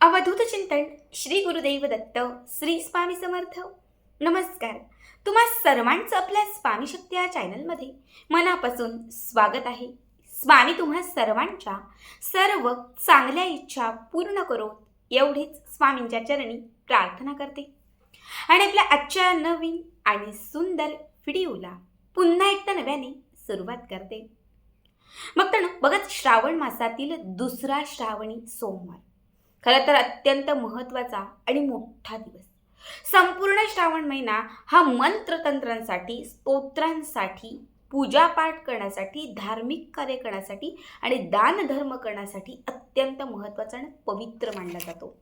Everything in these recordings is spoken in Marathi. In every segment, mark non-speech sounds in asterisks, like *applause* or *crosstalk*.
अवधूत चिंतन श्री गुरुदेव दत्त श्री स्वामी समर्थ. नमस्कार. तुम्हा सर्वांचं आपल्या स्वामी शक्ती या चॅनलमध्ये मनापासून स्वागत आहे. स्वामी तुम्हा सर्वांच्या सर्व चांगल्या इच्छा पूर्ण करो एवढीच स्वामींच्या चरणी प्रार्थना करते. आणि आपल्या आजच्या नवीन आणि सुंदर व्हिडिओला पुन्हा एकदा नव्याने सुरुवात करते. मग तर बघत श्रावण मासातील दुसरा श्रावणी सोमवार. खरं तर अत्यंत महत्त्वाचा आणि मोठा दिवस. संपूर्ण श्रावण महिना हा मंत्रतंत्रांसाठी स्तोत्रांसाठी पूजापाठ करण्यासाठी धार्मिक कार्य करण्यासाठी आणि दानधर्म करण्यासाठी अत्यंत महत्त्वाचा आणि पवित्र मानला जातो.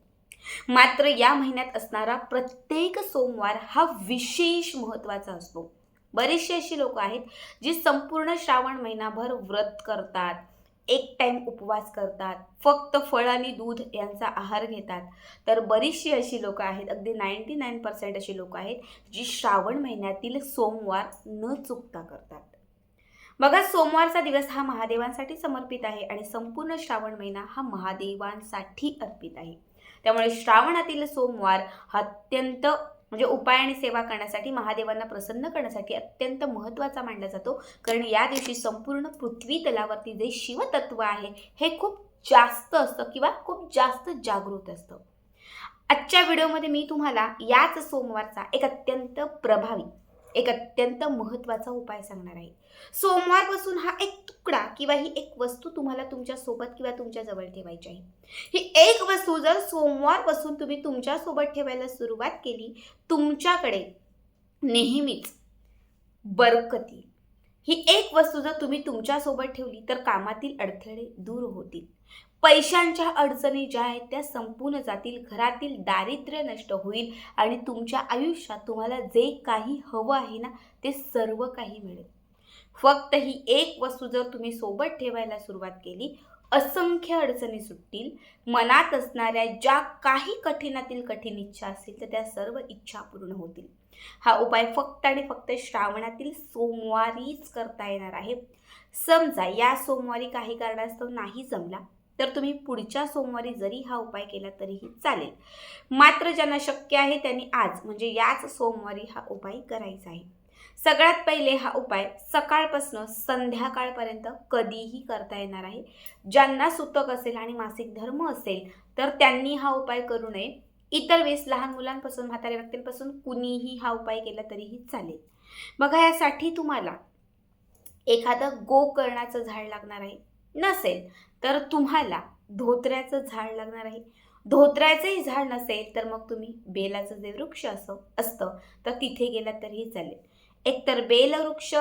मात्र या महिन्यात असणारा प्रत्येक सोमवार हा विशेष महत्त्वाचा असतो. बरेचसे अशी लोक आहेत जी संपूर्ण श्रावण महिनाभर व्रत करतात एक टाईम उपवास करतात. फक्त फळ आणि दूध यांचा आहार घेतात. तर बरीचशी अशी लोकं आहेत अगदी नाईंटी नाईन पर्सेंट अशी लोकं आहेत जी श्रावण महिन्यातील सोमवार न चुकता करतात. बघा सोमवारचा दिवस हा महादेवांसाठी समर्पित आहे आणि संपूर्ण श्रावण महिना हा महादेवांसाठी अर्पित आहे. त्यामुळे श्रावणातील सोमवार हा अत्यंत म्हणजे उपाय आणि सेवा करण्यासाठी महादेवांना प्रसन्न करण्यासाठी अत्यंत महत्त्वाचा मानला जातो. कारण या दिवशी संपूर्ण पृथ्वी तलावरती जे शिवतत्व आहे हे खूप जास्त असतं किंवा खूप जास्त जागृत असतं. आजच्या व्हिडिओमध्ये मी तुम्हाला याच सोमवारचा एक अत्यंत प्रभावी एक अत्यंत महत्त्वाचा उपाय सांगणार आहे. सोमवारपासून हा एक तुकडा किंवा ही एक वस्तू तुम्हाला तुमच्यासोबत किंवा तुमच्या जवळ ठेवायची आहे. ही एक वस्तू जर सोमवारपासून तुम्ही तुमच्यासोबत ठेवायला सुरुवात केली तुमच्याकडे नेहमीच बरकती. ही एक वस्तू जर तुम्ही तुमच्यासोबत ठेवली तर कामातील अडथळे दूर होतील. पैशांच्या अडचणी ज्या आहेत त्या संपूर्ण जातील घरातील दारिद्र्य नष्ट होईल आणि तुमच्या आयुष्यात तुम्हाला जे काही हवं आहे ना ते सर्व काही मिळेल. फक्त ही एक वस्तू जर तुम्ही सोबत ठेवायला सुरुवात केली असंख्य अडचणी सुटतील. मनात असणाऱ्या ज्या काही कठीणातील कठीण इच्छा असतील तर त्या सर्व इच्छा पूर्ण होतील. हा उपाय फक्त आणि फक्त श्रावणातील सोमवारीच करता येणार आहे. समजा या सोमवारी काही कारणास्तव नाही जमला तर तुम्ही पुढच्या सोमवारी जरी हा उपाय केला तरीही चालेल. मात्र ज्यांना शक्य आहे त्यांनी आज म्हणजे याच सोमवारी हा उपाय करायचा आहे. सगळ्यात पहिले हा उपाय सकाळपासून संध्याकाळपर्यंत कधीही करता येणार आहे. ज्यांना सुतक असेल आणि मासिक धर्म असेल तर त्यांनी हा उपाय करू नये. इतर वेळेस लहान मुलांपासून म्हाताऱ्या व्यक्तींपासून कुणीही हा उपाय केला तरीही चालेल. बघा यासाठी तुम्हाला एखादं गोकर्णाचं झाड लागणार आहे. नसेल तर तुम्हाला धोत्र्याचं झाड लागणार आहे. धोत्र्याचंही झाड नसेल तर मग तुम्ही बेलाचं जे वृक्ष असं असतं तर तिथे गेलात तरीही चालेल. एकतर बेलवृक्ष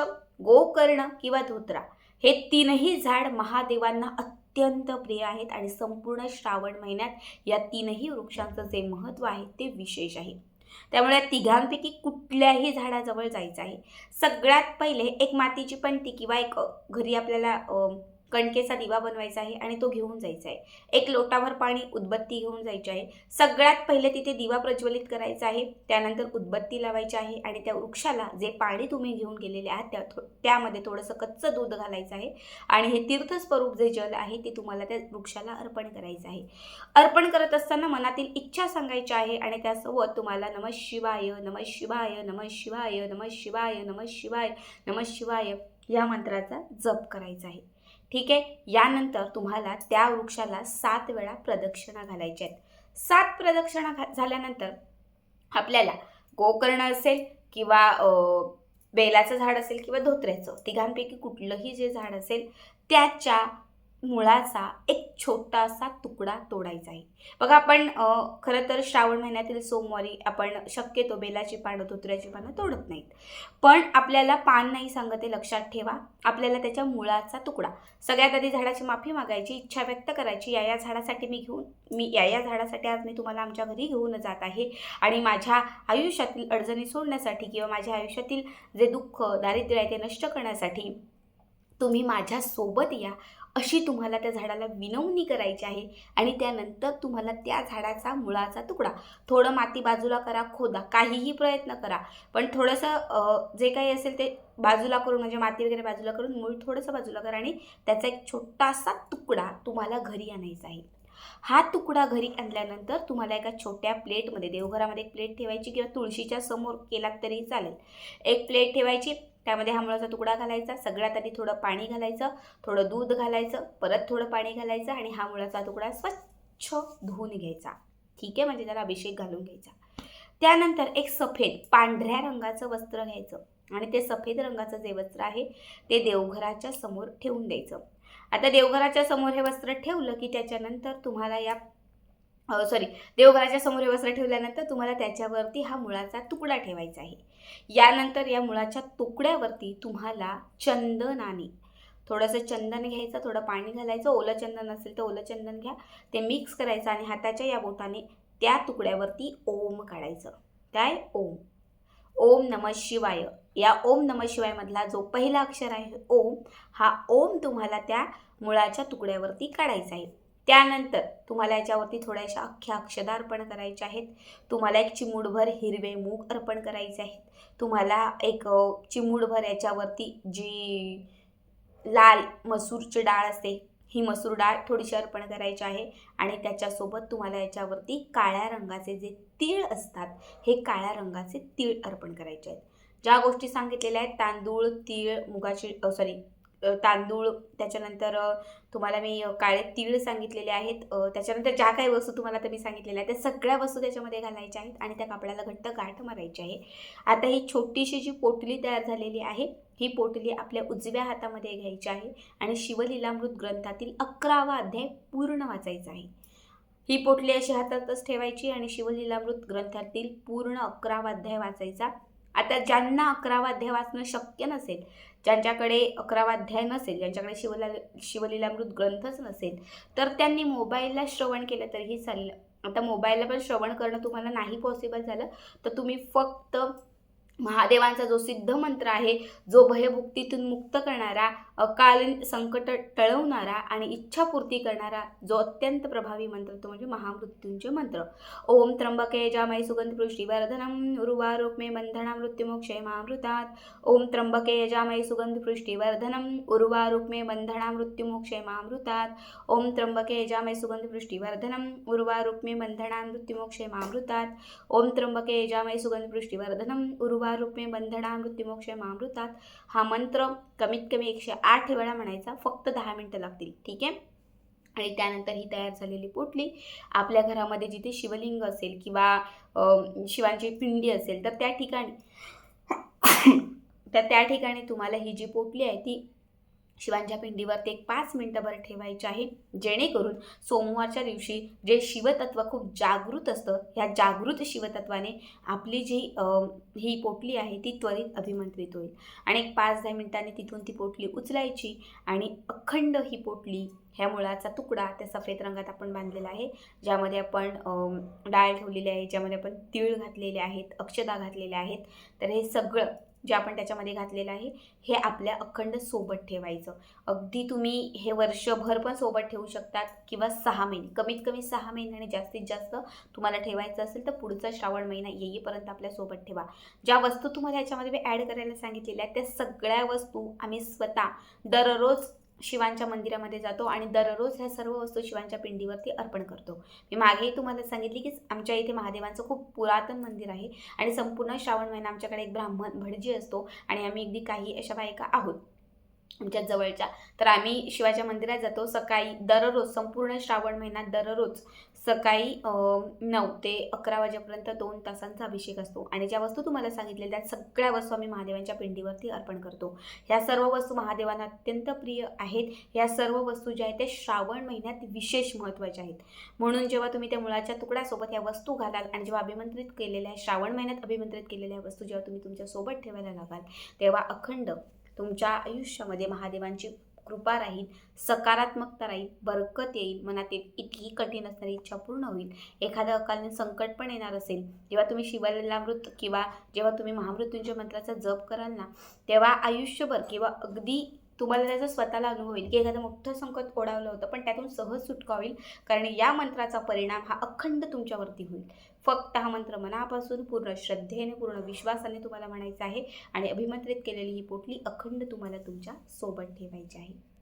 गोकर्ण किंवा धोत्रा हे तीनही झाड महादेवांना अत्यंत प्रिय आहेत आणि संपूर्ण श्रावण महिन्यात या तीनही वृक्षांचं जे महत्त्व आहे ते विशेष आहे. त्यामुळे तिघांपैकी कुठल्याही झाडाजवळ जायचं आहे. सगळ्यात पहिले एक मातीची पंटी किंवा एक घरी आपल्याला कणकेचा दिवा बनवायचा आहे आणि तो घेऊन जायचा आहे. एक लोटाभर पाणी उदबत्ती घेऊन जायची आहे. सगळ्यात पहिले तिथे दिवा प्रज्वलित करायचा आहे. त्यानंतर उदबत्ती लावायची आहे आणि त्या वृक्षाला जे पाणी तुम्ही घेऊन गेलेले आहात त्या थो त्यामध्ये थोडंसं कच्चं दूध घालायचं आहे. आणि हे तीर्थस्वरूप जे जल आहे ते तुम्हाला त्या वृक्षाला अर्पण करायचं आहे. अर्पण करत असताना मनातील इच्छा सांगायची आहे आणि त्यासोबत तुम्हाला नम शिवाय नम शिवाय नम शिवाय नम शिवाय नम शिवाय नम शिवाय या मंत्राचा जप करायचा आहे. ठीक आहे? यानंतर तुम्हाला त्या वृक्षाला सात वेळा प्रदक्षिणा घालायच्या आहेत. सात प्रदक्षिणा घा झाल्यानंतर आपल्याला गोकर्ण असेल किंवा बेलाचं झाड असेल किंवा धोत्र्याचं तिघांपैकी कुठलंही जे झाड असेल त्याच्या मुळाचा एक छोटासा तुकडा तोडायचा आहे. बघा आपण खरं तर श्रावण महिन्यातील सोमवारी आपण शक्यतो बेलाची पानं धोत्र्याची पानं तोडत नाहीत. पण आपल्याला पान नाही सांगत हे लक्षात ठेवा. आपल्याला त्याच्या मुळाचा तुकडा. सगळ्यात आधी झाडाची माफी मागायची इच्छा व्यक्त करायची. या या झाडासाठी मी घेऊन मी या या झाडासाठी आज मी तुम्हाला आमच्या घरी घेऊन जात आहे. आणि माझ्या आयुष्यातील अडचणी सोडण्यासाठी किंवा माझ्या आयुष्यातील जे दुःख दारिद्र्य आहे ते नष्ट करण्यासाठी तुम्ही माझ्यासोबत या. अशी तुम्हाला त्या झाडाला विनवणी करायची आहे आणि त्यानंतर तुम्हाला त्या झाडाचा मुळाचा तुकडा. थोडं माती बाजूला करा खोदा काहीही प्रयत्न करा. पण थोडंसं जे काही असेल ते बाजूला करून म्हणजे माती वगैरे बाजूला करून मूळ थोडंसं बाजूला करा आणि त्याचा एक छोटासा तुकडा तुम्हाला घरी आणायचा आहे. हा तुकडा घरी आणल्यानंतर तुम्हाला एका छोट्या प्लेटमध्ये देवघरामध्ये एक प्लेट ठेवायची किंवा तुळशीच्या समोर केलात तरी चालेल. एक प्लेट ठेवायची त्यामध्ये हा मुळाचा तुकडा घालायचा सगळ्यात आधी थोडं पाणी घालायचं थोडं दूध घालायचं परत थोडं पाणी घालायचं आणि हा मुळाचा तुकडा स्वच्छ धुवून घ्यायचा. ठीक आहे? म्हणजे त्याला अभिषेक घालून घ्यायचा. त्यानंतर एक सफेद पांढऱ्या रंगाचं वस्त्र घ्यायचं आणि ते सफेद रंगाचं जे वस्त्र आहे ते देवघराच्या समोर ठेवून द्यायचं. आता देवघराच्या समोर हे वस्त्र ठेवलं की त्याच्यानंतर तुम्हाला या सॉरी देवघराच्या समोर व्यवस्था ठेवल्यानंतर तुम्हाला त्याच्यावरती हा मुळाचा तुकडा ठेवायचा आहे. यानंतर या मुळाच्या तुकड्यावरती तुम्हाला चंदनाने थोडंसं चंदन घ्यायचं थोडं पाणी घालायचं ओलं चंदन असेल तर ओलं चंदन घ्या ते मिक्स करायचं आणि हाताच्या या बोटाने त्या तुकड्यावरती ओम काढायचं. काय? ओम. ओम नम शिवाय. या ओम नम शिवायमधला जो पहिला अक्षर आहे ओम हा ओम तुम्हाला त्या मुळाच्या तुकड्यावरती काढायचा आहे. त्यानंतर तुम्हाला याच्यावरती थोड्याशा अख्ख्या अक्षदा अर्पण करायचे आहेत. तुम्हाला एक चिमूडभर हिरवे मूग अर्पण करायचे आहेत. तुम्हाला एक चिमूडभर याच्यावरती जी लाल मसूरची डाळ असते ही मसूर डाळ थोडीशी अर्पण करायची आहे आणि त्याच्यासोबत तुम्हाला याच्यावरती काळ्या रंगाचे जे तीळ असतात हे काळ्या रंगाचे तीळ अर्पण करायचे आहेत. ज्या गोष्टी सांगितलेल्या आहेत तांदूळ तीळ मुगाची सॉरी तांदूळ त्याच्यानंतर तुम्हाला मी काळे तीळ सांगितलेले आहेत. त्याच्यानंतर ज्या काही वस्तू तुम्हाला तर मी सांगितलेल्या आहेत त्या सगळ्या वस्तू त्याच्यामध्ये घालायच्या आहेत आणि त्या कापडाला घट्ट गाठ मारायची आहे. आता ही छोटीशी जी पोटली तयार झालेली आहे ही पोटली आपल्या उजव्या हातामध्ये घ्यायची आहे आणि शिवलीलामृत ग्रंथातील अकरावा अध्याय पूर्ण वाचायचा आहे. ही पोटली अशी हातातच ठेवायची आणि शिवलीलामृत ग्रंथातील पूर्ण अकरावा अध्याय वाचायचा. आता ज्यांना अकरावा अध्याय वाचणं शक्य नसेल ज्यांच्याकडे अकरावा अध्याय नसेल ज्यांच्याकडे शिवला शिवलीलामृत ग्रंथच नसेल तर त्यांनी मोबाईलला श्रवण केलं तरीही चालेल. आता मोबाईलला पण श्रवण करणं तुम्हाला नाही पॉसिबल झालं तर तुम्ही फक्त महादेवांचा जो सिद्ध मंत्र आहे जो भयभुक्तीतून मुक्त करणारा अकालीन संकट टळवणारा आणि इच्छापूर्ती करणारा जो अत्यंत प्रभावी मंत्र तो म्हणजे महामृत्यूंचे मंत्र. ओम त्र्यंबके जामय सुगंध पृष्टीवर्धनम उर्वारुक्मे बंधना मृत्युमोक्षय मामृतात ओम त्र्यंबके यजामय सुगंध पृष्टीवर्धनम उर्वारुक्मे बंधना मृत्युमोक्षय मामृतात ओम त्र्यंबके यजामय सुगंध पृष्टीवर्धनम उर्वारुक्मे बंधना मृत्युमोक्षय मामृतात ओम त्र्यंबके यजामय सुगंध पृष्टीवर्धनम भगवा रूपे बंधना मृत्यूमोक्ष मामृतात हा मंत्र कमीत कमी एकशे आठ वेळा म्हणायचा. फक्त दहा मिनटं लागतील. ठीक आहे? आणि त्यानंतर ही तयार झालेली पोटली. आपल्या घरामध्ये जिथे शिवलिंग असेल किंवा शिवांची पिंडी असेल तर त्या ठिकाणी *coughs* तर त्या ठिकाणी तुम्हाला ही जी पोटली आहे ती शिवांच्या पिंडीवरती एक पाच मिनटंभर ठेवायचे आहे. जेणेकरून सोमवारच्या दिवशी जे शिवतत्व खूप जागृत असतं ह्या जागृत शिवतत्वाने आपली जी ही पोटली आहे ती त्वरित अभिमंत्रित होईल. आणि एक पाच दहा मिनिटांनी तिथून ती पोटली उचलायची आणि अखंड ही पोटली ह्या मुळाचा तुकडा त्या सफेद रंगात आपण बांधलेला आहे. ज्यामध्ये आपण डाळ ठेवलेली आहे ज्यामध्ये आपण तीळ घातलेले आहेत अक्षदा घातलेल्या आहेत. तर हे सगळं जे आपण त्याच्यामध्ये घातलेलं आहे हे आपल्या अखंड सोबत ठेवायचं. अगदी तुम्ही हे वर्षभर पण सोबत ठेवू शकतात किंवा सहा महिने कमीत कमी सहा महिने आणि जास्तीत जास्त तुम्हाला ठेवायचं असेल तर पुढचा श्रावण महिना येईपर्यंत आपल्यासोबत ठेवा. ज्या वस्तू तुम्हाला याच्यामध्ये ॲड करायला सांगितलेल्या आहेत त्या सगळ्या वस्तू आम्ही स्वतः दररोज शिवांच्या मंदिरामध्ये जातो आणि दररोज ह्या सर्व वस्तू शिवांच्या पिंडीवरती अर्पण करतो. मी मागेही तुम्हाला सांगितली की आमच्या इथे महादेवांचं खूप पुरातन मंदिर आहे आणि संपूर्ण श्रावण महिना आमच्याकडे एक ब्राह्मण भटजी असतो आणि आम्ही अगदी काही अशा बायका आहोत. आमच्या जवळच्या. तर आम्ही शिवाच्या मंदिरात जातो. सकाळी दररोज संपूर्ण श्रावण महिन्यात दररोज सकाळी नऊ ते अकरा वाजेपर्यंत दोन तासांचा अभिषेक असतो. आणि ज्या वस्तू तुम्हाला सांगितलेल्या त्या सगळ्या वस्तू आम्ही महादेवांच्या पिंडीवरती अर्पण करतो. ह्या सर्व वस्तू महादेवांना अत्यंत प्रिय आहेत. ह्या सर्व वस्तू ज्या आहेत त्या श्रावण महिन्यात विशेष महत्त्वाच्या आहेत. म्हणून जेव्हा तुम्ही त्या मुळाच्या तुकड्यासोबत या वस्तू घालाल आणि जेव्हा अभिमंत्रित केलेल्या श्रावण महिन्यात अभिमंत्रित केलेल्या वस्तू जेव्हा तुम्ही तुमच्यासोबत ठेवायला लागाल तेव्हा अखंड तुमच्या आयुष्यामध्ये महादेवांची कृपा राहील सकारात्मकता राहील बरकत येईल मनातील इतकी कठीण असणारी इच्छा पूर्ण होईल. एखादं अकालीन संकट पण येणार असेल जेव्हा तुम्ही शिवलीलामृत किंवा जेव्हा तुम्ही महामृत्यूंच्या मंत्राचा जप कराल ना तेव्हा आयुष्यभर किंवा अगदी तुम्हाला त्याचा स्वतःला अनुभव येईल की एखादं मोठं संकट ओढावलं होतं पण त्यातून सहज सुटका होईल कारण या मंत्राचा परिणाम हा अखंड तुमच्यावरती होईल. फक्त हा मंत्र मनापासून पूर्ण श्रद्धेने पूर्ण विश्वासाने तुम्हाला म्हणायचा आहे आणि अभिमंत्रित केलेली ही पोटली अखंड तुम्हाला तुमच्यासोबत ठेवायची आहे.